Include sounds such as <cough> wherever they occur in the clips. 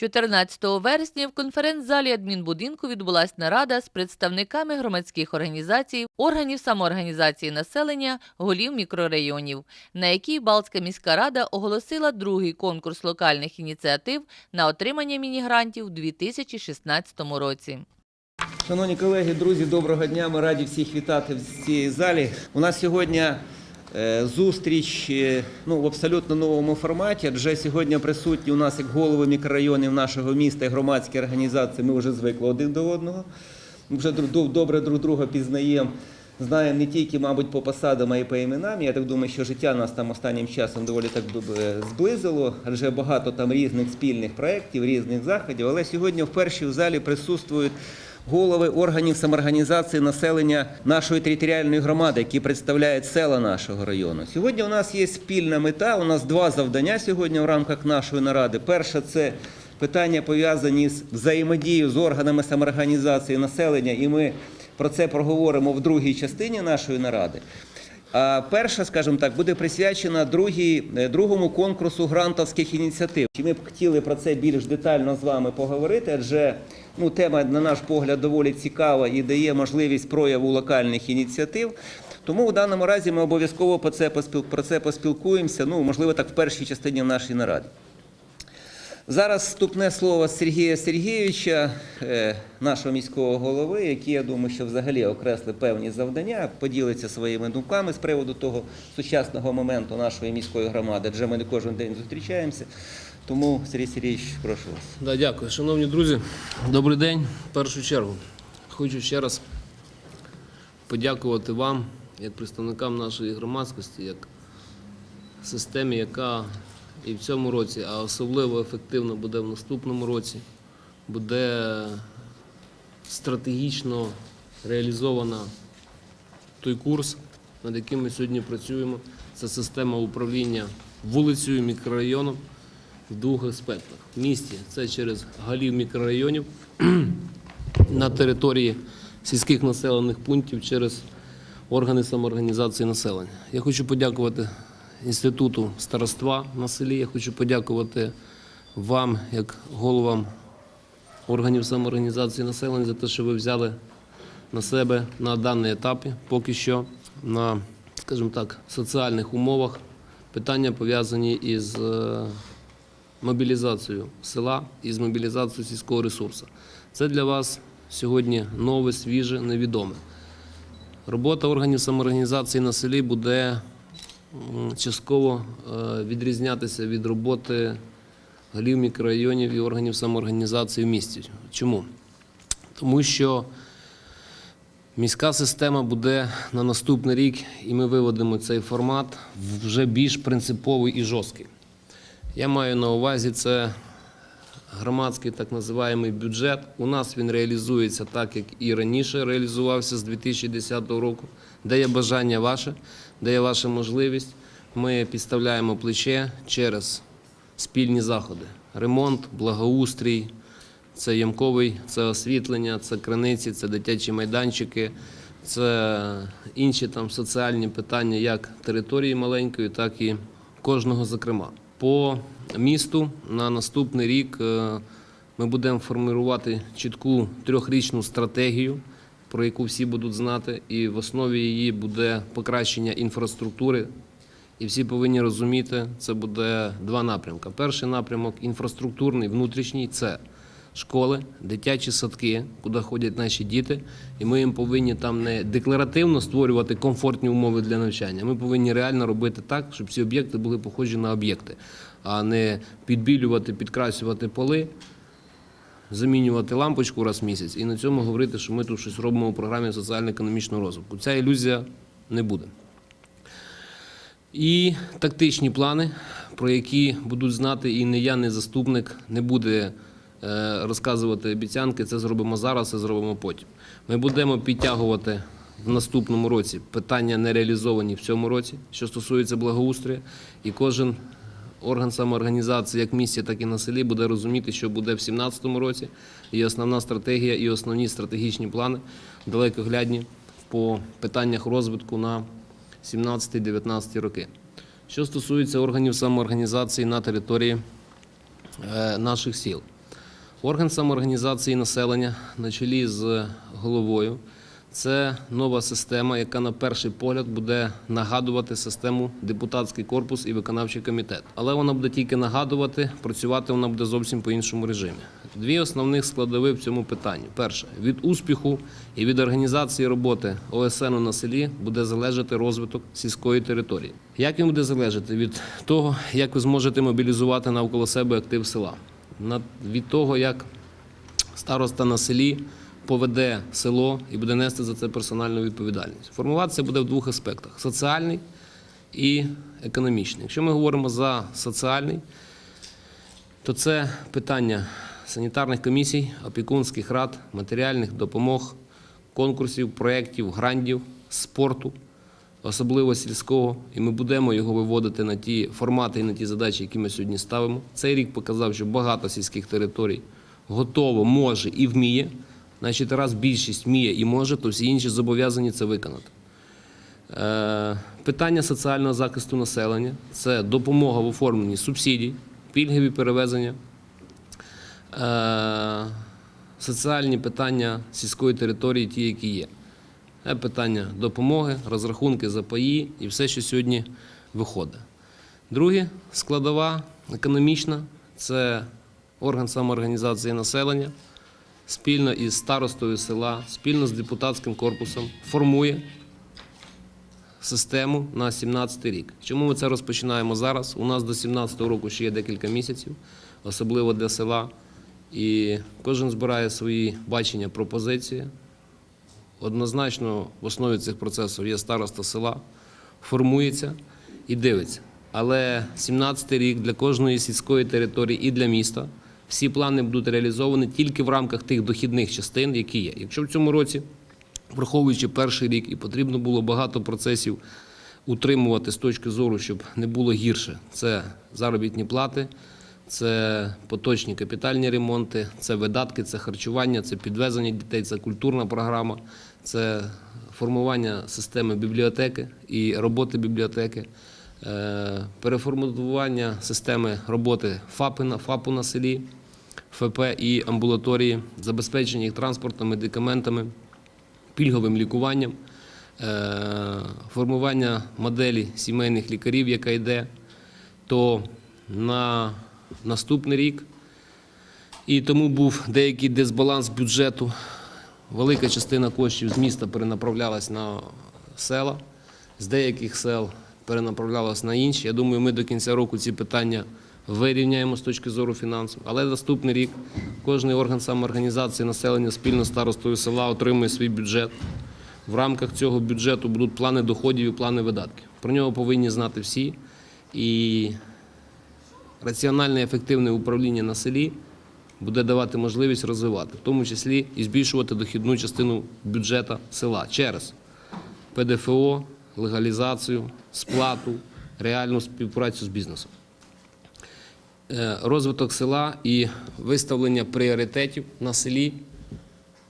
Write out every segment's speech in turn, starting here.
14 вересня в конференц-залі адмінбудинку відбулася нарада з представниками громадських організацій, органів самоорганізації населення, голів мікрорайонів, на якій Балтська міська рада оголосила другий конкурс локальних ініціатив на отримання мінігрантів у 2016 році. Шановні колеги, друзі, доброго дня. Ми раді всіх вітати в цій залі. У нас сьогодні зустріч е, ну, в абсолютно новому форматі. Адже сьогодні присутні у нас як голови мікрорайонів нашого міста і громадські організації. Ми вже звикли один до одного. Ми вже добре друг друга пізнаємо. Знаємо не тільки, мабуть, по посадам, а й по іменам. Я так думаю, що життя нас там останнім часом доволі так е, зблизило, адже багато там різних спільних проєктів, різних заходів. Але сьогодні вперше в залі присутствують голови органів самоорганізації населення нашої територіальної громади, які представляють села нашого району. Сьогодні у нас є спільна мета. У нас два завдання сьогодні в рамках нашої наради. Перше це питання пов'язані з взаємодією з органами самоорганізації населення, і ми про це проговоримо в другій частині нашої наради. А перша, скажімо так, буде присвячена другій, е, другому конкурсу грантовських ініціатив. І Ми б хотіли про це більш детально з вами поговорити, адже ну, тема, на наш погляд, доволі цікава і дає можливість прояву локальних ініціатив. Тому в даному разі ми обов'язково про це поспілкуємося. Ну, можливо, так в першій частині нашої наради. Зараз вступне слово Сергія Сергійовича, е, нашого міського голови, який, я думаю, що взагалі окреслив певні завдання, поділиться своїми думками з приводу того сучасного моменту нашої міської громади, адже ми не кожен день зустрічаємося. Тому, Сергій Сергійович, прошу вас. Да, дякую. Шановні друзі, добрий день. В першу чергу хочу ще раз подякувати вам, як представникам нашої громадськості, як системі, яка і в цьому році, а особливо ефективно буде в наступному році, буде стратегічно реалізована той курс, над яким ми сьогодні працюємо. Це система управління вулицею, мікрорайоном в двох аспектах. В місті це через голів мікрорайонів <clears throat> на території сільських населених пунктів через органи самоорганізації населення. Я хочу подякувати інституту староства на селі. Я хочу подякувати вам, як головам органів самоорганізації населення, за те, що ви взяли на себе на даний етапі поки що на, скажімо так, соціальних умовах питання пов'язані із е, мобілізацією села і з мобілізацією сільського ресурсу. Це для вас сьогодні нове, свіже, невідоме. Робота органів самоорганізації на селі буде частково е, відрізнятися від роботи голів мікрорайонів і органів самоорганізації в місті. Чому? Тому що міська система буде на наступний рік, і ми виводимо цей формат вже більш принциповий і жорсткий. Я маю на увазі це громадський так називаємий бюджет. У нас він реалізується так, як і раніше реалізувався з 2010 року. Де є бажання ваше, де є ваша можливість, ми підставляємо плече через спільні заходи. Ремонт, благоустрій, це ямковий, це освітлення, це криниці, це дитячі майданчики, це інші там соціальні питання, як території маленької, так і кожного зокрема. По місту на наступний рік е, ми будемо формувати чітку трьохрічну стратегію, про яку всі будуть знати, і в основі її буде покращення інфраструктури і всі повинні розуміти, це буде два напрямки. Перший напрямок інфраструктурний, внутрішній це школи, дитячі садки, куди ходять наші діти, і ми їм повинні там не декларативно створювати комфортні умови для навчання. Ми повинні реально робити так, щоб ці об'єкти були похожі на об'єкти, а не підбілювати, підкрасювати поли. Замінювати лампочку раз в місяць і на цьому говорити, що ми тут щось робимо у програмі соціально-економічного розвитку. Ця ілюзія не буде. І тактичні плани, про які будуть знати і не я, не заступник, не буде розказувати обіцянки. Це зробимо зараз, це зробимо потім. Ми будемо підтягувати в наступному році питання не реалізовані в цьому році, що стосується благоустрою, і кожен орган самоорганізації, як місті, так і на селі, буде розуміти, що буде в 2017 році. І основна стратегія, і основні стратегічні плани далекоглядні по питаннях розвитку на 17-19 роки. Що стосується органів самоорганізації на території е, наших сіл, Орган самоорганізації населення на чолі з головою це нова система, яка на перший погляд буде нагадувати систему депутатський корпус і виконавчий комітет. Але вона буде тільки нагадувати, працювати вона буде зовсім по іншому режимі. Дві основних складові в цьому питанні: перше від успіху і від організації роботи ОСН на селі буде залежати розвиток сільської території. Як він буде залежати від того, як ви зможете мобілізувати навколо себе актив села, від того, як староста на селі поведе село і буде нести за це персональну відповідальність. Формуватися буде в двох аспектах: соціальний і економічний. Якщо ми говоримо за соціальний, то це питання санітарних комісій, опікунських рад, матеріальних допомог, конкурсів, проєктів, грантів, спорту, особливо сільського, і ми будемо його виводити на ті формати і на ті задачі, які ми сьогодні ставимо. Цей рік показав, що багато сільських територій готово, може і вміє. Значить, раз більшість вміє і може, то всі інші зобов'язані це виконати. Е, Питання соціального захисту населення це допомога в оформленні субсидій, пільгові перевезення, е, соціальні питання сільської території, ті, які є. Це питання допомоги, розрахунки за паї і все, що сьогодні виходить. Друге, складова економічна це орган самоорганізації населення спільно із старостою села, спільно з депутатським корпусом формує систему на 17 рік. Чому ми це розпочинаємо зараз? У нас до 17 року ще є декілька місяців, особливо для села. І кожен збирає свої бачення, пропозиції. Однозначно в основі цих процесів є староста села, формується і дивиться. Але 17 рік для кожної сільської території і для міста всі плани будуть реалізовані тільки в рамках тих дохідних частин, які є. Якщо в цьому році, враховуючи перший рік, і потрібно було багато процесів утримувати з точки зору, щоб не було гірше, це заробітні плати. Це поточні капітальні ремонти, це видатки, це харчування, це підвезення дітей, це культурна програма, це формування системи бібліотеки і роботи бібліотеки, е, переформатування системи роботи ФАПу на селі, ФП і амбулаторії, забезпечення їх транспортом, медикаментами, пільговим лікуванням, е, формування моделі сімейних лікарів, яка йде, то на наступний рік. І тому був деякий дисбаланс бюджету. Велика частина коштів з міста перенаправлялась на села, з деяких сел перенаправлялась на інші. Я думаю, ми до кінця року ці питання вирівняємо з точки зору фінансів. Але наступний рік кожний орган самоорганізації населення спільно з старостою села отримує свій бюджет. В рамках цього бюджету будуть плани доходів і плани видатків. Про нього повинні знати всі. І раціональне ефективне управління на селі буде давати можливість розвивати, в тому числі і збільшувати дохідну частину бюджету села через ПДФО, легалізацію, сплату, реальну співпрацю з бізнесом. Е, Розвиток села і виставлення пріоритетів на селі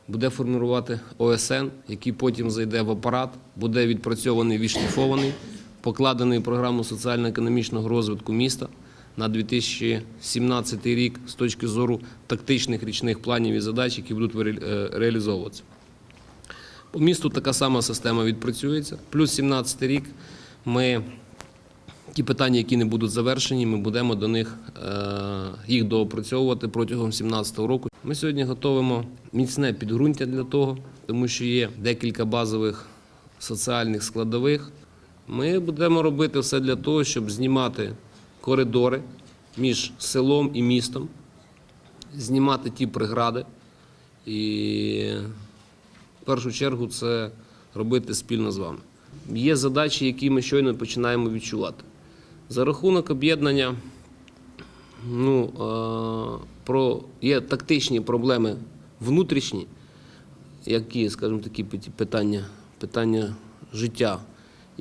буде формувати ОСН, який потім зайде в апарат, буде відпрацьований, відшліфований, покладений в програму соціально-економічного розвитку міста на 2017 рік з точки зору тактичних річних планів і задач, які будуть е, реалізовуватися. По місту така сама система відпрацюється. Плюс 17 рік ми ті питання, які не будуть завершені, ми будемо до них е, їх доопрацьовувати протягом 2017 року. Ми сьогодні готуємо міцне підґрунтя для того, тому що є декілька базових соціальних складових. Ми будемо робити все для того, щоб знімати коридори між селом і містом, знімати ті прегради. І в першу чергу це робити спільно з вами. Є задачі, які ми щойно починаємо відчувати. За рахунок об'єднання ну, е, про, є тактичні проблеми внутрішні, які, скажімо, такі питання, питання життя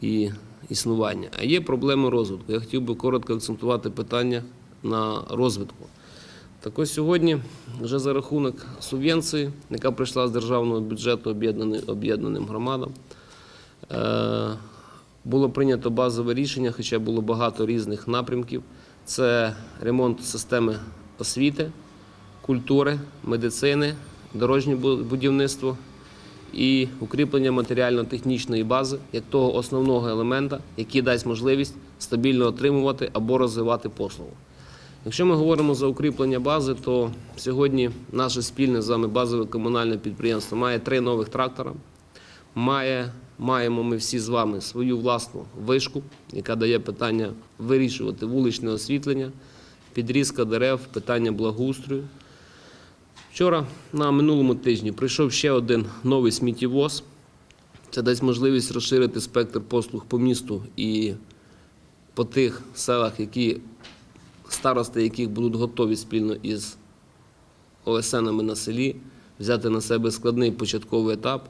і існування. А є проблеми розвитку. Я хотів би коротко акцентувати питання на розвитку. Так ось сьогодні вже за рахунок субвенції, яка прийшла з державного бюджету об'єднаним, громадам, е, було прийнято базове рішення, хоча було багато різних напрямків. Це ремонт системи освіти культури, медицини, дорожнє бу- будівництво і укріплення матеріально-технічної бази як того основного елемента, який дасть можливість стабільно отримувати або розвивати послугу. Якщо ми говоримо за укріплення бази, то сьогодні наше спільне з вами базове комунальне підприємство має три нових трактора. Має, маємо ми всі з вами свою власну вишку, яка дає питання вирішувати вуличне освітлення, підрізка дерев, питання благоустрою. Вчора на минулому тижні прийшов ще один новий сміттєвоз. Це дасть можливість розширити спектр послуг по місту і по тих селах, які старости, яких будуть готові спільно із ОСНами на селі взяти на себе складний початковий етап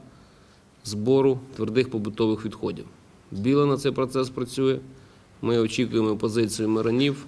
збору твердих побутових відходів. Біло на цей процес працює. Ми очікуємо позицію миронів,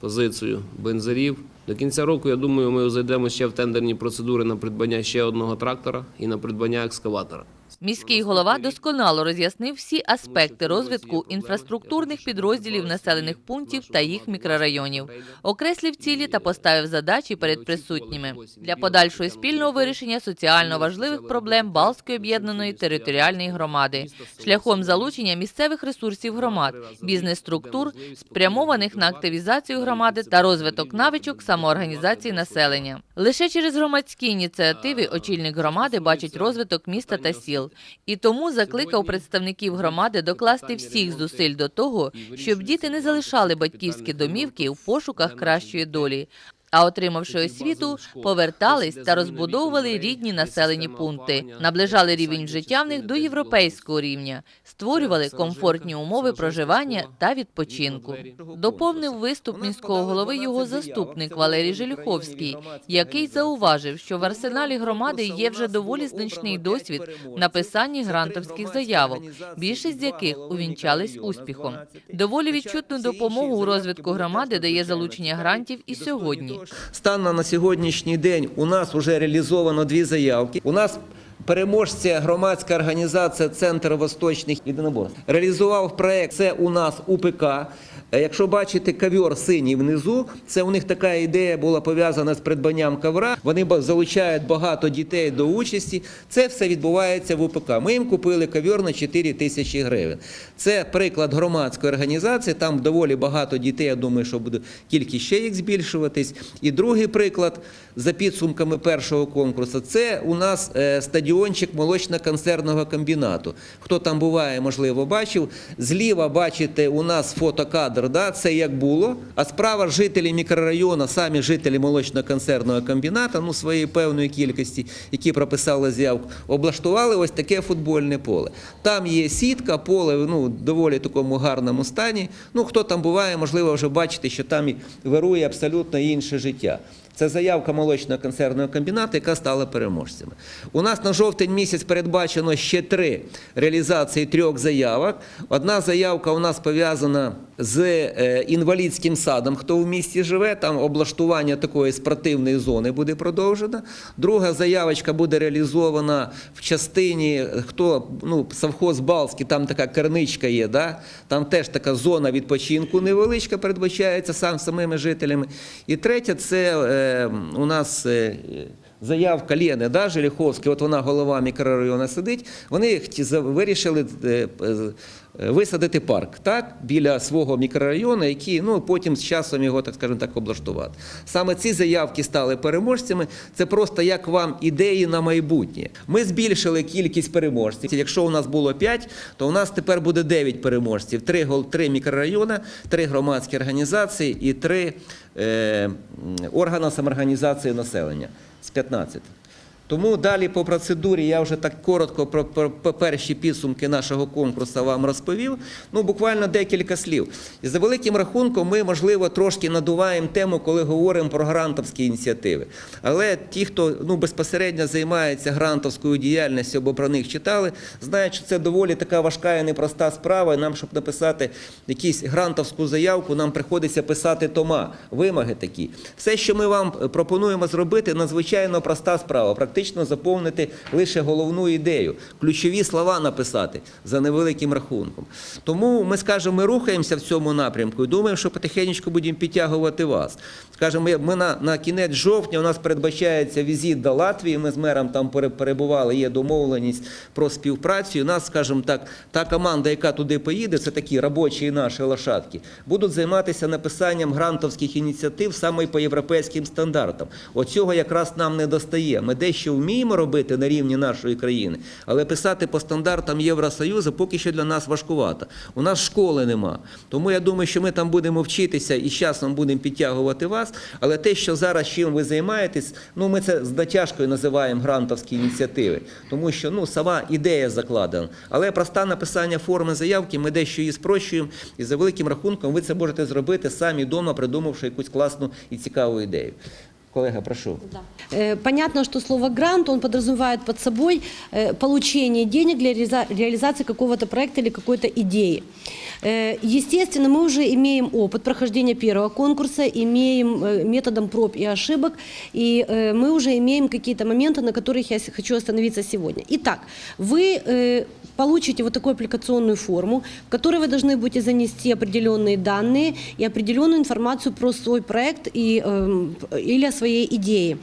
позицію бензарів. До кінця року, я думаю, ми зайдемо ще в тендерні процедури на придбання ще одного трактора і на придбання екскаватора. Міський голова досконало роз'яснив всі аспекти розвитку інфраструктурних підрозділів населених пунктів та їх мікрорайонів, окреслив цілі та поставив задачі перед присутніми для подальшого спільного вирішення соціально важливих проблем Балтської об'єднаної територіальної громади шляхом залучення місцевих ресурсів громад, бізнес-структур, спрямованих на активізацію громади та розвиток навичок самоорганізації населення. Лише через громадські ініціативи очільник громади бачить розвиток міста та сіл, і тому закликав представників громади докласти всіх зусиль до того, щоб діти не залишали батьківські домівки в пошуках кращої долі. А отримавши освіту, повертались та розбудовували рідні населені пункти, наближали рівень життя в них до європейського рівня, створювали комфортні умови проживання та відпочинку. Доповнив виступ міського голови його заступник Валерій Желюховський, який зауважив, що в арсеналі громади є вже доволі значний досвід написанні грантовських заявок, більшість з яких увінчались успіхом. Доволі відчутну допомогу у розвитку громади дає залучення грантів і сьогодні. Станом на сьогоднішній день у нас вже реалізовано дві заявки. У нас переможця громадська організація Центр Восточних єдиноборств реалізував проект. Це у нас УПК. Е, Якщо бачите ковер синій внизу, це у них така ідея була пов'язана з придбанням ковра. Вони залучають багато дітей до участі. Це все відбувається в УПК. Ми їм купили ковер на 4 тисячі гривень. Це приклад громадської організації. Там доволі багато дітей. Я думаю, що буде кількість ще їх збільшуватись. І другий приклад за підсумками першого конкурсу. Це у нас е, стадіончик молочно-концерного комбінату. Хто там буває, можливо, бачив. Зліва бачите, у нас фотокадр. Да? Це як було. А справа жителі мікрорайону, самі жителі молочно-консервного комбінату, ну своєї певної кількості, які прописали заявку, облаштували ось таке футбольне поле. Там є сітка, поле ну, доволі такому гарному стані. Ну, хто там буває, можливо, вже бачите, що там вирує абсолютно інше життя. Це заявка молочного концерного комбінату, яка стала переможцями. У нас на жовтень місяць передбачено ще три реалізації трьох заявок. Одна заявка у нас пов'язана з е, інвалідським садом, хто в місті живе, там облаштування такої спортивної зони буде продовжено. Друга заявочка буде реалізована в частині, хто ну, совхоз Балський, там така керничка є, да? там теж така зона відпочинку невеличка передбачається сам самими жителями. І третя це е, у нас. Заявка Лєни да, Желіховської, от вона голова мікрорайону сидить. Вони вирішили е, е, висадити парк так, біля свого мікрорайону, який ну, потім з часом його, так скажемо так, облаштувати. Саме ці заявки стали переможцями. Це просто як вам ідеї на майбутнє. Ми збільшили кількість переможців. Якщо у нас було 5, то у нас тепер буде 9 переможців. 3, три мікрорайони, 3 громадські організації і 3 е, органи самоорганізації населення з 15. Тому далі по процедурі я вже так коротко про, перші підсумки нашого конкурсу вам розповів. Ну, буквально декілька слів. І за великим рахунком ми, можливо, трошки надуваємо тему, коли говоримо про грантовські ініціативи. Але ті, хто ну, безпосередньо займається грантовською діяльністю або про них читали, знають, що це доволі така важка і непроста справа. І нам, щоб написати якусь грантовську заявку, нам приходиться писати тома, вимоги такі. Все, що ми вам пропонуємо зробити, надзвичайно проста справа. Практично фактично заповнити лише головну ідею, ключові слова написати за невеликим рахунком. Тому ми скажемо, ми рухаємося в цьому напрямку і думаємо, що потихеньку будемо підтягувати вас. Скажемо, ми- на, на кінець жовтня у нас передбачається візит до Латвії. Ми з мером там перебували, є домовленість про співпрацю. І нас, скажімо так, та команда, яка туди поїде, це такі робочі наші лошадки, будуть займатися написанням грантовських ініціатив саме по європейським стандартам. Оцього якраз нам не достає. Ми дещо вміємо робити на рівні нашої країни, але писати по стандартам Євросоюзу поки що для нас важкувато. У нас школи нема. Тому я думаю, що ми там будемо вчитися і з часом будемо підтягувати вас. Але те, що зараз чим ви займаєтесь, ну ми це з дотяжкою називаємо грантовські ініціативи, тому що ну сама ідея закладена. Але просте написання форми заявки ми дещо її спрощуємо, і за великим рахунком ви це можете зробити самі вдома, придумавши якусь класну і цікаву ідею. Колега, прошу. Э, Понятно, что слово «грант» он подразумевает под собой э, получение денег для реализа- реализации какого-то проекта или какой-то идеи. Э, Естественно, мы уже имеем опыт прохождения первого конкурса, имеем методом проб и ошибок, и мы уже имеем какие-то моменты, на которых я хочу остановиться сегодня. Итак, вы получите вот такую аппликационную форму, в которой вы должны будете занести определенные данные и определенную информацию про свой проект и, эм, или о своей идее.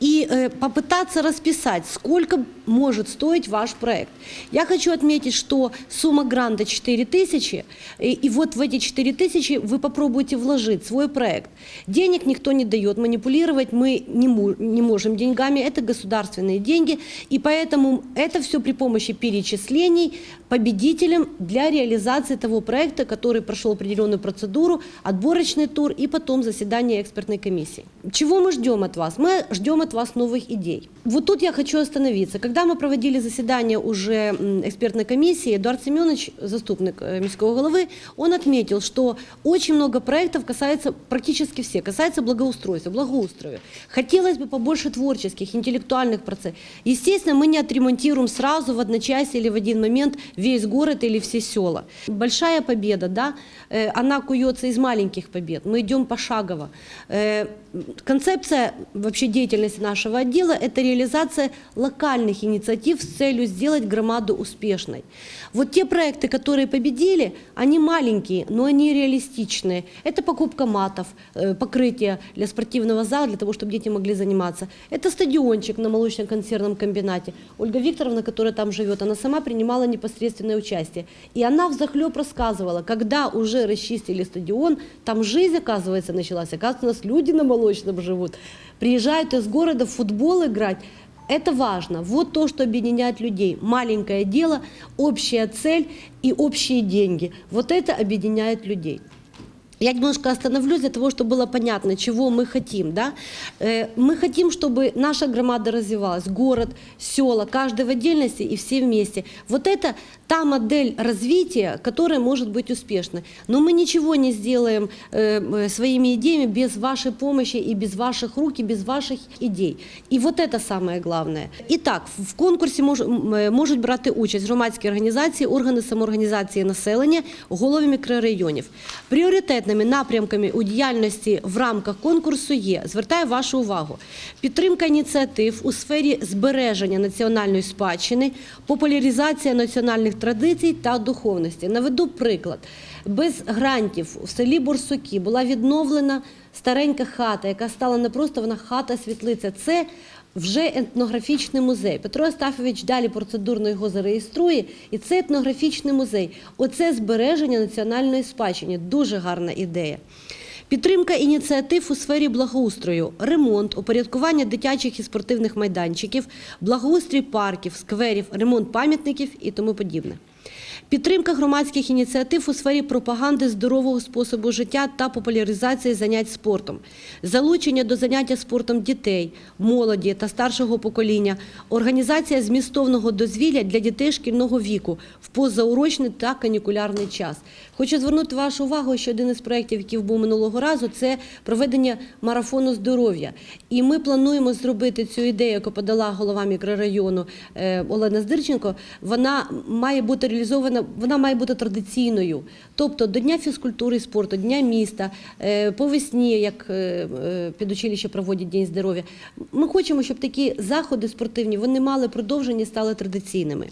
И э, попытаться расписать, сколько может стоить ваш проект. Я хочу отметить, что сумма гранта 4 тысячи, и, и вот в эти 4 тысячи вы попробуйте вложить свой проект. Денег никто не дает, манипулировать мы не, му- не можем деньгами, это государственные деньги, и поэтому это все при помощи перечислений победителям для реализации того проекта, который прошел определенную процедуру, отборочный тур и потом заседание экспертной комиссии. Чего мы ждем от вас? Мы ждем от вас новых идей. Вот тут я хочу остановиться. Когда мы проводили заседание уже экспертной комиссии, Эдуард Семенович, заступник э, міського головы, он отметил, что очень много проектов касается, практически все, касается благоустройства, благоустрою. Хотелось бы побольше творческих, интеллектуальных процессов. Естественно, мы не отремонтируем сразу в одночасье или в один момент весь город или все села. Большая победа, да, э, она куется из маленьких побед. Мы идем пошагово. Э, Концепция вообще деятельности нашего отдела – это реализация локальных инициатив с целью сделать громаду успешной. Вот те проекты, которые победили, они маленькие, но они реалистичные. Это покупка матов, э, покрытие для спортивного зала, для того, чтобы дети могли заниматься. Это стадиончик на молочно-консервном комбинате. Ольга Викторовна, которая там живет, она сама принимала непосредственное участие. И она взахлеб рассказывала, когда уже расчистили стадион, там жизнь, оказывается, началась. Оказывается, у нас люди на молочном живут. Приезжают из города в футбол играть. Это важно. Вот то, что объединяет людей. Маленькое дело, общая цель и общие деньги. Вот это объединяет людей. Я немножко остановлюсь для того, чтобы было понятно, чего мы хотим. Да? Э, Мы хотим, чтобы наша громада развивалась, город, села, каждый в отдельности и все вместе. Вот это та модель развития, которая может быть успешной. Но мы ничего не сделаем э, э, своими идеями без вашей помощи и без ваших рук, и без ваших идей. І вот это самое главное. І так, в конкурсі мож, м, е, можуть брати участь громадські організації, органи самоорганізації населення, голови мікрорайонів. Пріоритетними напрямками у діяльності в рамках конкурсу є, звертаю вашу увагу, підтримка ініціатив у сфері збереження національної спадщини, популяризація національних традицій та духовності. Наведу приклад. Без грантів в селі Борсуки була відновлена старенька хата, яка стала не просто вона хата-світлиця. Це вже етнографічний музей. Петро Астафович далі процедурно його зареєструє, і це етнографічний музей. Оце збереження національної спадщини. Дуже гарна ідея. Підтримка ініціатив у сфері благоустрою, ремонт, упорядкування дитячих і спортивних майданчиків, благоустрій парків, скверів, ремонт пам'ятників і тому подібне. Підтримка громадських ініціатив у сфері пропаганди здорового способу життя та популяризації занять спортом, залучення до заняття спортом дітей, молоді та старшого покоління, організація змістовного дозвілля для дітей шкільного віку в позаурочний та канікулярний час. Хочу звернути вашу увагу, що один із проєктів, який був минулого разу, це проведення марафону здоров'я. І ми плануємо зробити цю ідею, яку подала голова мікрорайону е, Олена Здирченко. Вона має бути реалізована вона, вона має бути традиційною. Тобто до Дня фізкультури і спорту, Дня міста, е, по весні, як е, е, підучилище проводять День здоров'я. Ми хочемо, щоб такі заходи спортивні вони мали продовження і стали традиційними.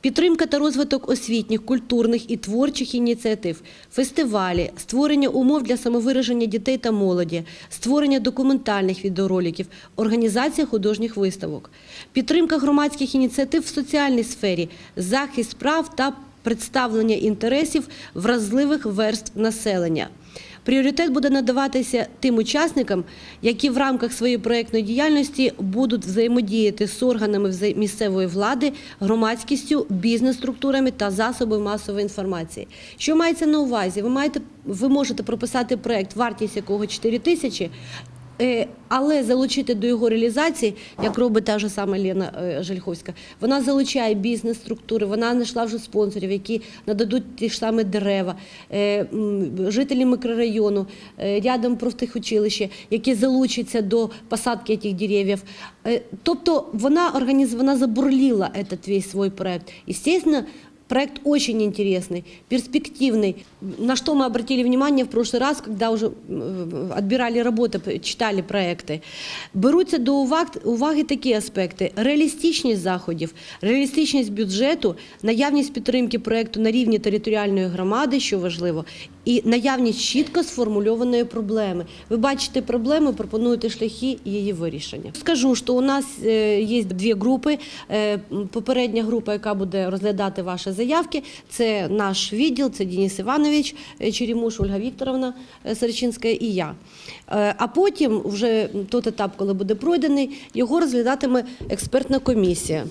Підтримка та розвиток освітніх, культурних і творчих ініціатив, фестивалі, створення умов для самовираження дітей та молоді, створення документальних відеороликів, організація художніх виставок, підтримка громадських ініціатив в соціальній сфері, захист прав та представлення інтересів вразливих верств населення. Пріоритет буде надаватися тим учасникам, які в рамках своєї проєктної діяльності будуть взаємодіяти з органами місцевої влади, громадськістю, бізнес-структурами та засобами масової інформації. Що мається на увазі? Ви можете прописати проєкт, вартість якого 4 тисячі. Е, Але залучити до його реалізації, як робить та ж сама Лена е, Жельховська, вона залучає бізнес-структури, вона знайшла вже спонсорів, які нададуть ті ж самі дерева, е, жителі мікрорайону, рядом профтехучилище, які залучаться до посадки цих деревів. Тобто вона організ... вона забурлила этот весь свой проект. Естественно, Проект очень интересный, перспективный. На что мы обратили внимание в прошлый раз, когда уже м, отбирали работы, п- читали проекти. Беруться до уваг, уваги такі аспекти: реалістичність заходів, реалістичність бюджету, наявність підтримки проекту на рівні територіальної громади, що важливо, і наявність чітко сформульованої проблеми. Ви бачите проблему, пропонуєте шляхи її вирішення. Скажу, що у нас е, є дві групи. Е, Попередня група, яка буде розглядати ваші заявки, це наш відділ, це Денис Іванович е, Черемуш, Ольга Вікторовна Серчинська і я. А потім, вже той етап, коли буде пройдений, його розглядатиме експертна комісія.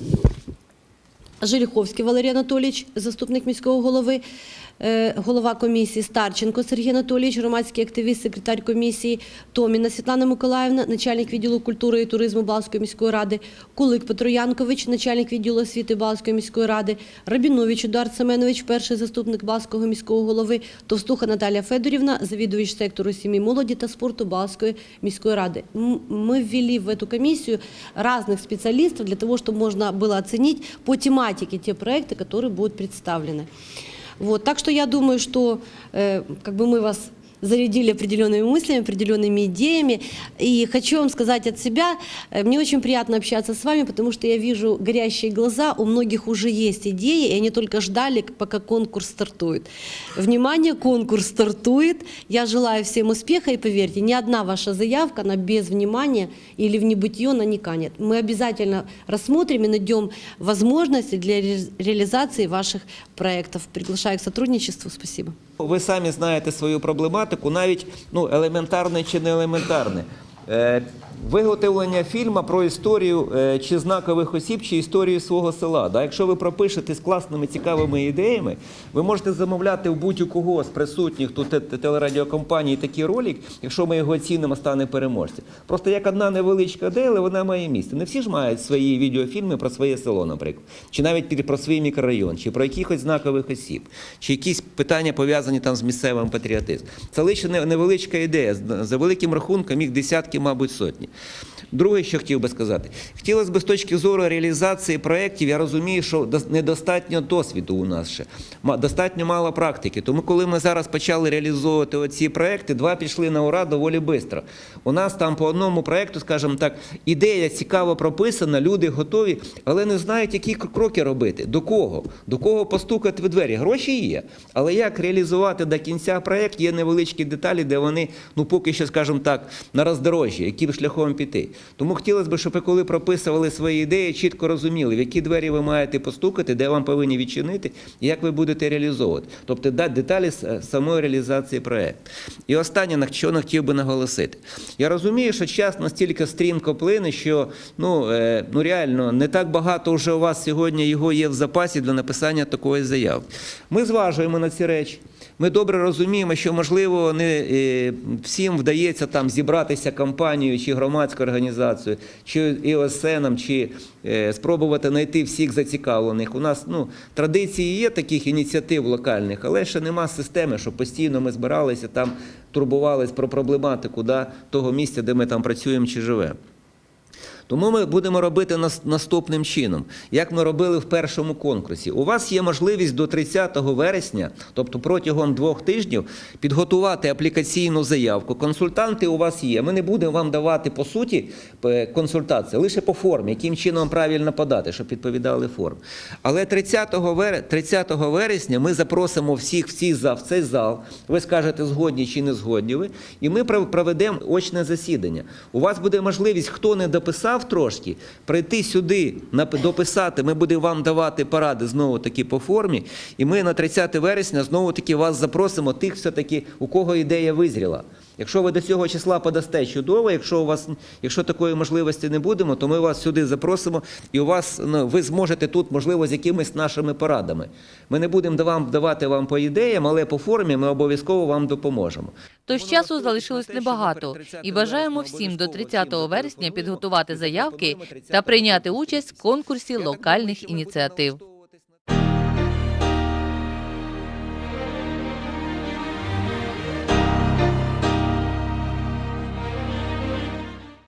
Жиліховський Валерій Анатолійович, заступник міського голови, голова комісії Старченко Сергій Анатолійович, громадський активіст, секретар комісії, Томіна Світлана Миколаївна, начальник відділу культури і туризму Балської міської ради, Кулик Петро Янкович, начальник відділу освіти Балської міської ради, Рабінович Едуард Семенович, перший заступник Балського міського голови, Товстуха Наталія Федорівна, завідувач сектору сім'ї молоді та спорту Балської міської ради. М- Мы ввели в эту комиссию разных специалистов для того, чтобы можно было оценить по тематике те проекты, которые будут представлены. Вот. Так что я думаю, что э, как бы мы вас зарядили определенными мыслями, определенными идеями. И хочу вам сказать от себя, э, мне очень приятно общаться с вами, потому что я вижу горящие глаза, у многих уже есть идеи, и они только ждали, пока конкурс стартует. Внимание, конкурс стартует. Я желаю всем успеха, и поверьте, ни одна ваша заявка, она без внимания или в небытие, она не канет. Мы обязательно рассмотрим и найдем возможности для ре- реализации ваших проектов. Приглашаю к сотрудничеству. Спасибо. Ви самі знаєте свою проблематику, навіть ну, елементарне чи не елементарне. Виготовлення фільму про історію е, чи знакових осіб, чи історію свого села. Якщо ви пропишете з класними цікавими ідеями, ви можете замовляти у будь-кого з присутніх тут те- те- телерадіокомпаній такий ролик, якщо ми його оцінимо, стане переможцем. Просто як одна невеличка ідея, але вона має місце. Не всі ж мають свої відеофільми про своє село, наприклад, чи навіть про свій мікрорайон, чи про якихось знакових осіб, чи якісь питання пов'язані там з місцевим патріотизмом. Це лише невеличка ідея. За великим рахунком їх десятки, мабуть, сотні. Друге, що хотів би сказати, хотілося б з точки зору реалізації проєктів, я розумію, що недостатньо досвіду у нас ще, достатньо мало практики. Тому, коли ми зараз почали реалізовувати оці проєкти, два пішли на ура доволі швидко. У нас там по одному проєкту, скажімо так, ідея цікаво прописана, люди готові, але не знають, які кроки робити, до кого, до кого постукати в двері. Гроші є, але як реалізувати до кінця проєкт, є невеличкі деталі, де вони, ну поки що, скажімо так, на роздорожжі, яким шляхом піти. Тому хотілося б, щоб ви коли прописували свої ідеї, чітко розуміли, в які двері ви маєте постукати, де вам повинні відчинити, і як ви будете реалізовувати. Тобто дати деталі самої реалізації проєкту. І останнє, на що я хотів би наголосити. Я розумію, що час настільки стрімко плине, що ну, е, ну реально не так багато вже у вас сьогодні його є в запасі для написання такої заяви. Ми зважуємо на ці речі. Ми добре розуміємо, що можливо не е, всім вдається там зібратися компанією чи громадською організацію, чи ІОСНом, чи е, спробувати знайти всіх зацікавлених. У нас ну, традиції є таких ініціатив локальних, але ще нема системи, щоб постійно ми збиралися там, турбувалися про проблематику да, того місця, де ми там працюємо чи живемо. Тому ми будемо робити наступним чином, як ми робили в першому конкурсі. У вас є можливість до 30 вересня, тобто протягом двох тижнів, підготувати аплікаційну заявку. Консультанти у вас є. Ми не будемо вам давати по суті консультації, лише по формі, яким чином правильно подати, щоб відповідали форм. Але 30 вересня, 30 вересня ми запросимо всіх в в цей зал. Ви скажете, згодні чи не згодні ви, і ми проведемо очне засідання. У вас буде можливість, хто не дописав трошки, прийти сюди, дописати. Ми будемо вам давати поради знову таки по формі. І ми на 30 вересня знову таки вас запросимо, тих все-таки, у кого ідея визріла. Якщо ви до цього числа подасте чудово, якщо у вас, якщо такої можливості не будемо, то ми вас сюди запросимо, і у вас ну, ви зможете тут, можливо, з якимись нашими порадами. Ми не будемо давам- давати вам по ідеям, але по формі ми обов'язково вам допоможемо. Тож часу залишилось небагато, і бажаємо всім до 30 вересня підготувати заявки та прийняти участь в конкурсі локальних ініціатив.